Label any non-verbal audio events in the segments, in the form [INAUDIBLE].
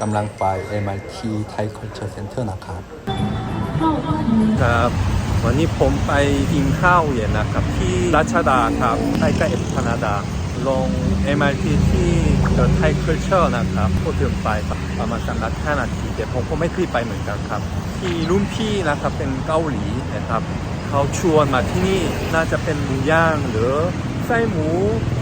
กำลังไป MIT Thai Culture Center นะครับ ครับ วันนี้ผมไปกินข้าวเย็นนะครับที่รัชดาครับใกล้ๆเอ็มพนาดา ลง MRT ที่ The Thai Culture นะครับพูดถึงไปประมาณสามนาทีห้านาทีแต่ผมก็ไม่เคยไปเหมือนกันครับ ที่รุ่นพี่นะครับเป็นเกาหลีนะครับเขาชวนมาที่นี่น่าจะเป็นหมูย่างหรือไส้หมู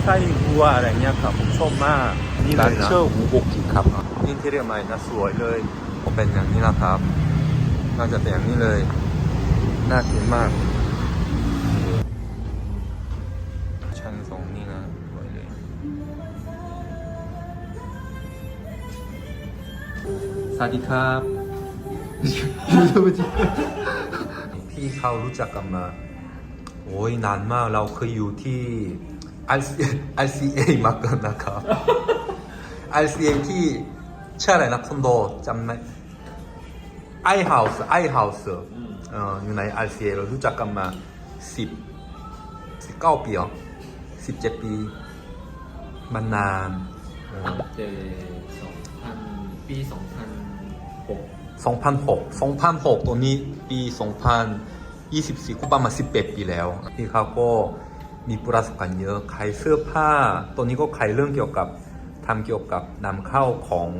ไส้วัวอะไรเงี้ยครับผมชอบมาก นี่เลยนเชื่อหูบกิครับอินเทเรียใหม่นะสวยเลย เป็นอย่างนี้นะครับน่าจะเป็นอย่างนี้เลย น่ากินมาก ชั้นสองนี่นะสวยเลยสวัสดีครับพี่เขารู้จักกันมาโอ้ยนานมากเราเคยอยู่ที่ RCA RCA มาก่อนนะครับ RCA ที่ชื่ออะไรนะคอนโดจำไม่ไอเฮาส์ไอเฮาส์เอ่ออยู่ใน RCA เรารู้จักกันมาสิบสิบเก้าปีเหรอสิบเจ็ดปีมันนานเออเจสองพันปีสองพันหก2006 2006ตัวนี้ปี2024ก็ประมาณ18ปีแล้วพี่เขาก็มีประสบการณ์เยอะขายเสื้อผ้าตัวนี้ก็ขายเรื่องเกี่ยวกับ ทำเกี่ยวกับนำเข้าของ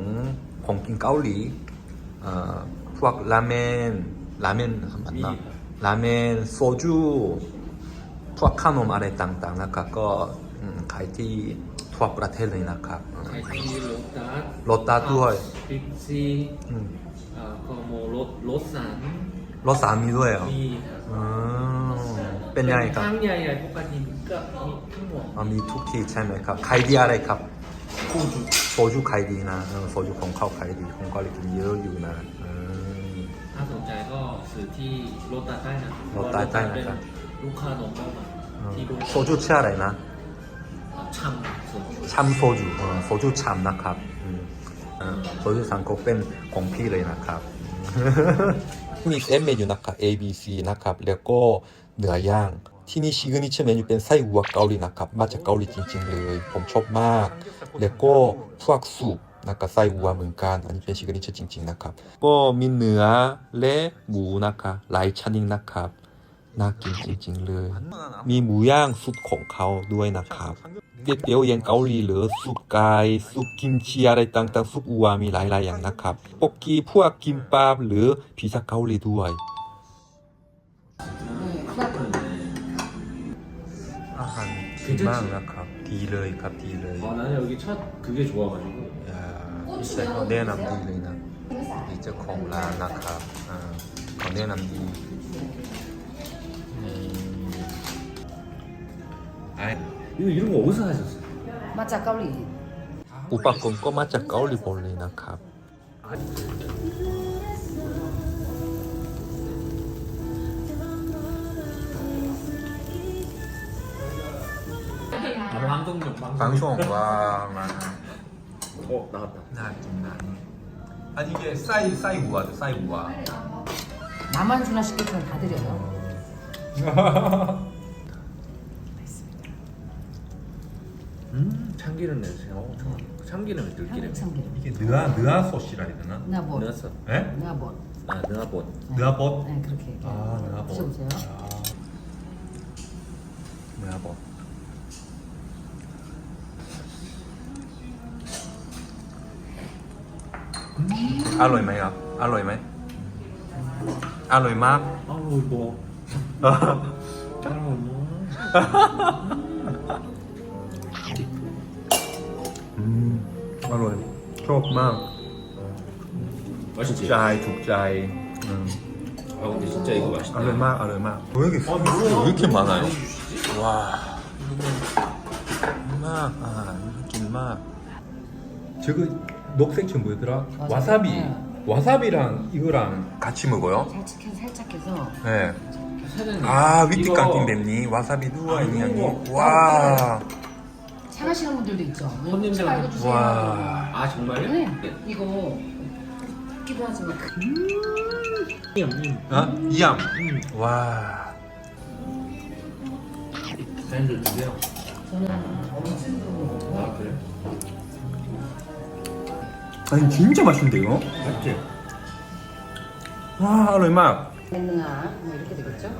ของกินเกาหลีเอ่อพวกราเมนราเมนนะครับนะราเมนโซจูพวกขนมอะไรต่างๆนะครับก็อืมขายที่ทั่วประเทศเลยนะครับไอทีโรตัสโรตัสด้วยบิ๊กซีอืมอ่าก็โมรถรถสันรถสามีด้วยเหรอมีครับอ๋อเป็นยังไงครับครั้งใหญ่ๆปกติก็มีทั้งหมดอ๋อมีทุกที่ใช่ไหมครับขายดีอะไรครับ คู่จุโซจูขายดีนะเออโซจูของเขาขายดีของเกาหลีกินเยอะอยู่นะอืมถ้าสนใจก็ซื้อที่โรตัสได้นะโรตัสได้นะครับลูกค้าน้องเข้ามาที่ดูโซจูชื่ออะไรนะช่ำส่วนชัมโซจูเออโซจูชัมนะครับอืมเออโซจูซังก็เป็นของพี่เลยนะครับมีเซตเมนูนะครับ A B C นะครับแล้วก็เนื้อย่าง ที่นี่ชิกนิเชอร์เมนูเป็นไส้วัวเกาหลีนะครับ มาจากเกาหลีจริง ๆ เลย ผมชอบมาก แล้วก็พวกซุปนะครับไส้วัวเหมือนกัน อันนี้เป็นชิกนิเชอร์จริง ๆ นะครับ ก็มีเนื้อและหมูนะครับหลายชนิดนะครับ น่ากินจริง ๆ เลย มีหมูย่างซุปของเขาด้วยนะครับเตี๋ยวเตี๋ยวเย็นเกาหลีหรือซุปไก่ซุปกิมชีอะไรต่างๆซุปอัวมีหลายๆอย่างนะครับปกกีพวกกิมปับหรือพิซซ่าเกาหลีด้วย อาหารดีมากนะครับ ดีเลยครับดีเลย 아 나는 여기 첫 그게 좋아가지고 อย่าพิเศษเขาแนะนำดีเลยนะดีเจ้าของร้านนะครับอ่าเขาแนะนำดีอืมไอ 이거 이런 거 어디서 하셨어요? 맞아 까울리 อุปกรณ์ก็มาจากเกาหลีหมดเลยนะครับ 방송용 방송. 방송 와. 어 아. 나왔다. 나왔다. 아니 이게 싸이 싸이 무화죠 싸이 무화. 나만 주나 시켰으면 다 드려요. [LAUGHS] 음 참기름 냄새. 어 참- 참기름 들기름. 참기름. 이게 느아 느아 소시라 해야 되나? 나봇. 넣었어. 에? 나봇. 아 넣어본. 네. 느아봇? 네 그렇게. 얘기해요. 아 느아봇. 드셔보세요. 아. 느아봇. อร่อยไหมครับอร่อยไหมอร่อยมาก 아우 뭐 아우 뭐 อืมอร่อยชอบมาก ถูก 맛있지? ใจถูกใจอืม 아 근데 진짜 이거 맛있다 อร่อยมากอร่อยมาก왜 이렇게 왜 이렇게 많아요? 와มากอาหารกินมาก 저거 녹색 저 뭐더라? 와사비. 와사비 네. 와사비랑 이거랑 같이 먹어요? 살짝 해서 살짝 해서 네. 사장님 아 위티 이거 깡팅 뱀니 와사비 누워 아, 있니 이거. 와 사가시는 분들도 있죠 손님들 혹시 말고 주세요 와. 아 정말요? 네 이거 기도 하지만 음 어? 이암 와 사장님들 주세요 저는 엄청 아 그래? 아니 진짜 맛있는데요? 맞지? 와 알로이 막 เป็นเนื้อเนื้อที่เด็กๆเจ้า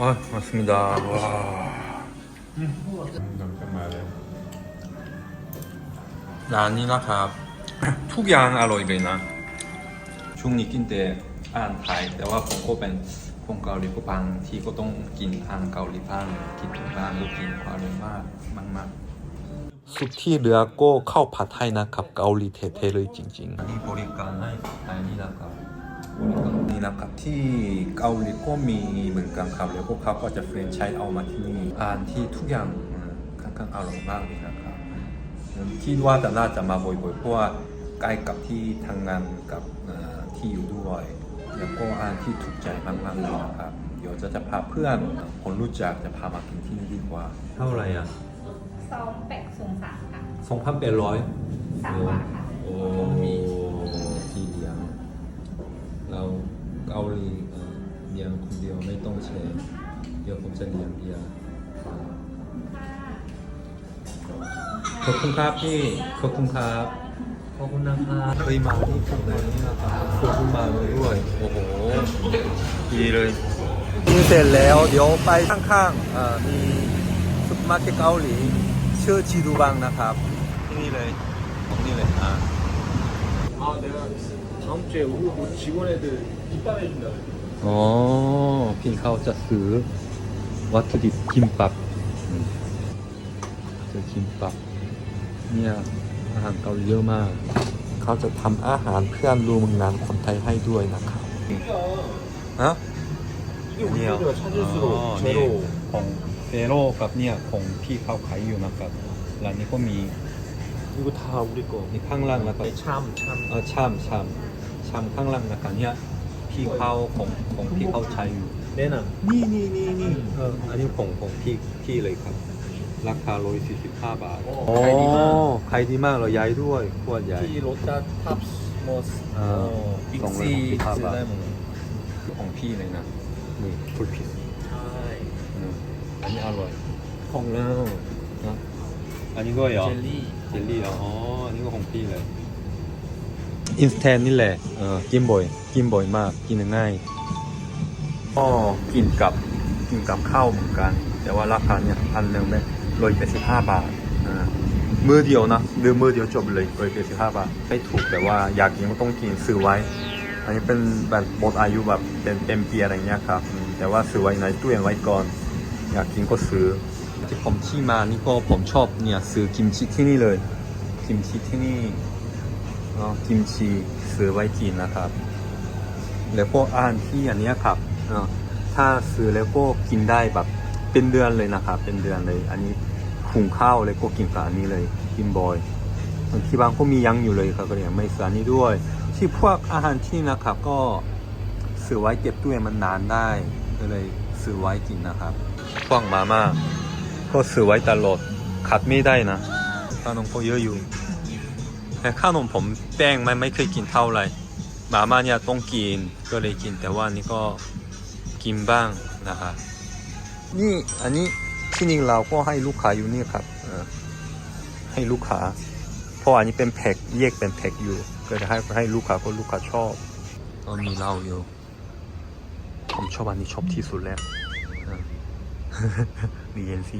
아, 맞습니다. 와.ร้านนี้นะครับ ทุกอย่างอร่อยเลยนะ ช่วงนี้กินแต่อาหารไทย แต่ว่าผมก็เป็นคนเกาหลีก็บางที่ก็ต้องกินอาหารเกาหลีบ้างคิดถึงบ้างก็กินอร่อยมากมากมาก สุดที่เหลือก็เข้าวผัดไทยนะครับเกาหลีเท่ๆเลยจริงๆอันนี้บริการให้อันนี้นะครับนี่นะครับที่เกาหลีก็มีเหมือนกันครับแล้วพวกเขาก็จะเฟรนไชส์เอามาที่นี่อ่านที่ทุกอย่างอืมค่อนข้างอร่อยมากเลยนะครับอืมคิดว่าจะน่าจะมาบ่อยๆเพราะว่าใกล้กับที่ทำงานกับเอ่อที่อยู่ด้วยแล้วก็อ่านที่ถูกใจมากๆเลยนะครับเดี๋ยวจะจะพาเพื่อนคนรู้จักจะพามากินที่นี่ดีกว่าเท่าไหร่อะ ซองแปดทรงสามค่ะสองพันแปดร้อยสามบาทค่ะ โอ้มีที่เลี้ยงเราเกาหลีเอ่อเลี้ยงคนเดียวไม่ต้องแชร์เดี๋ยวผมจะเลี้ยงเบียร์ขอบคุณครับพี่ ขอบคุณครับ ขอบคุณนะครับเคยมาที่พวกนี้นะครับขอบคุณมากเลยด้วย โอ้โห ดีเลย กินเสร็จแล้วเดี๋ยวไปข้างๆเอ่อมีซุปเปอร์มาร์เก็ตเกาหลี ชื่อจีดูบังนะครับ ที่นี่เลยของนี่เลยอ่า 아 내가 다음 주에 오후 우리 직원 애들 김밥 해준다 그래 อ๋อพี่เขาจะซื้อวัตถุดิบกิมปับอืมซื้อกิมปับเนี่ยอาหารเกาหลีเยอะมาก เขาจะทำอาหารเพื่อนรวมงานคนไทยให้ด้วยนะครับฮะ 이게 우리 애들가 찾을수록 제로 ของ เฟโร่กับเนี่ยของพี่เขาขายอยู่นะครับร้านนี้ก็มี 이거 다 우리 거 มีข้างล่างนะครับ 참, 참. เออชามชามชามข้างล่างนะครับเนี่ยพี่เขาของของพี่เขาใช้อยู่ 내남 นี่นี่นี่นี่เอออันนี้ของของพี่พี่เลยครับ ราคาร้อยสี่สิบห้าบาท โอ้ขายดีมาก ขายดีมากเลยใหญ่ด้วยขวดใหญ่ 티 로타 탑스 머스 아, 어, 빅시 동그랗게 봐봐. 슬라이몬 ของพี่เลยนะนี่ฟูลพิซ 하이 อันนี้อร่อย ของเราคอันนี้ก็เหรอเจลลี่เจลลี่เหรออ๋ออันนี้ก็ของพี่เลย อินสแตนนี่แหละเออกินบ่อย กินบ่อยมาก กินง่ายก็กินกับกินกับข้าวเหมือนกัน แต่ว่าราคาเนี่ยพันหนึ่งแบบร้อยแปดสิบห้าบาทอ่มือเดียวนะดืมมือเดียวจบเลยร้อยแปดสิบห้าบาทใช่ถูกแต่ว่าอยากกินก็ต้องกินซื้อไว้ อันนี้เป็นแบบหมดอายุแบบเป็นเต็มเปียอะไรเงี้ยครับ แต่ว่าซื้อไว้ในตู้เย็นไว้ก่อน อยากกินก็ซื้อที่ผมที่มานี่ก็ผมชอบเนี่ยซื้อกิมจิที่นี่เลยกิมจิที่นี่เนาะกิมจิซื้อไว้กินนะครับ แล้วพวกอาหารที่อันนี้ครับถ้าซื้อแล้วก็กินได้แบบเป็นเดือนเลยนะครับ เป็นเดือนเลย อันนี้หุงข้าวแล้วก็กินกับอันนี้เลยกินบอยบางที่บางก็มียังอยู่เลยครับก็เลยยังไม่ซื้ออันนี้ด้วย ที่พวกอาหารที่นะครับก็ซื้อไว้เก็บตู้เย็นมันนานได้ก็เลยซื้อไว้กินนะครับ พวกมาม่าก็ซื้อไว้ตลอดขาดไม่ได้นะขนมก็เยอะอยู่แต่ขนมผมแป้งไม่ไม่เคยกินเท่าไหร่มาม่าเนี่ยต้องกินก็เลยกินแต่ว่านี่ก็กินบ้างนะครับนี่อันนี้ที่นี่เราก็ให้ลูกค้าอยู่นี่ครับให้ลูกค้าเพราะอันนี้เป็นแพ็กแยกเป็นแพ็กอยู่ ก็จะให้ให้ลูกค้าก็ลูกค้าชอบก็มีเหล้าอยู่ผมชอบอันนี้ชอบที่สุดแล้ว มีเย็นซี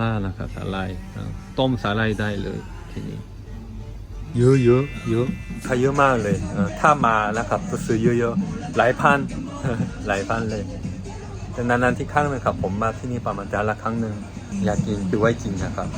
ล่านะครับสาลายเออต้มสาลายได้เลยทีนี้เยอะเยอะเยอะใช้เยอะมากเลยเออถ้ามานะครับก็ซื้อเยอะๆหลายพัน หลายพันเลยแต่นานๆที่ครั้งหนึงครับ ผมมาที่นี่ประมาณจานละครั้งหนึ่งอยากกินคือไว้กินนะครับ